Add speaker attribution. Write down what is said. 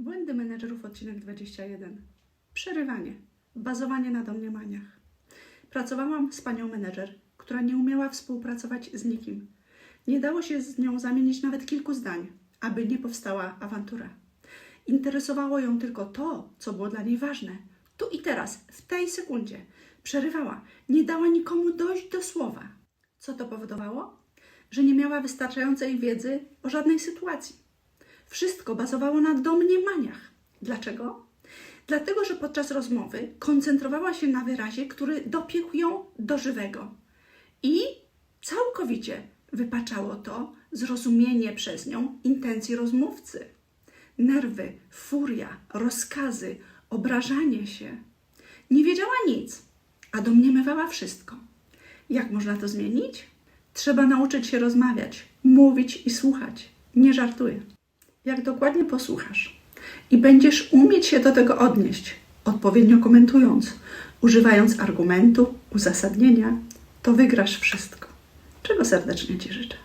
Speaker 1: Błędy menedżerów, odcinek 21. Przerywanie, bazowanie na domniemaniach. Pracowałam z panią menedżer, która nie umiała współpracować z nikim. Nie dało się z nią zamienić nawet kilku zdań, aby nie powstała awantura. Interesowało ją tylko to, co było dla niej ważne. Tu i teraz, w tej sekundzie. Przerywała, nie dała nikomu dojść do słowa. Co to powodowało? Że nie miała wystarczającej wiedzy o żadnej sytuacji. Wszystko bazowało na domniemaniach. Dlaczego? Dlatego, że podczas rozmowy koncentrowała się na wyrazie, który dopiekł ją do żywego. I całkowicie wypaczało to zrozumienie przez nią intencji rozmówcy. Nerwy, furia, rozkazy, obrażanie się. Nie wiedziała nic, a domniemywała wszystko. Jak można to zmienić? Trzeba nauczyć się rozmawiać, mówić i słuchać. Nie żartuję. Jak dokładnie posłuchasz i będziesz umieć się do tego odnieść, odpowiednio komentując, używając argumentu, uzasadnienia, to wygrasz wszystko. Czego serdecznie Ci życzę.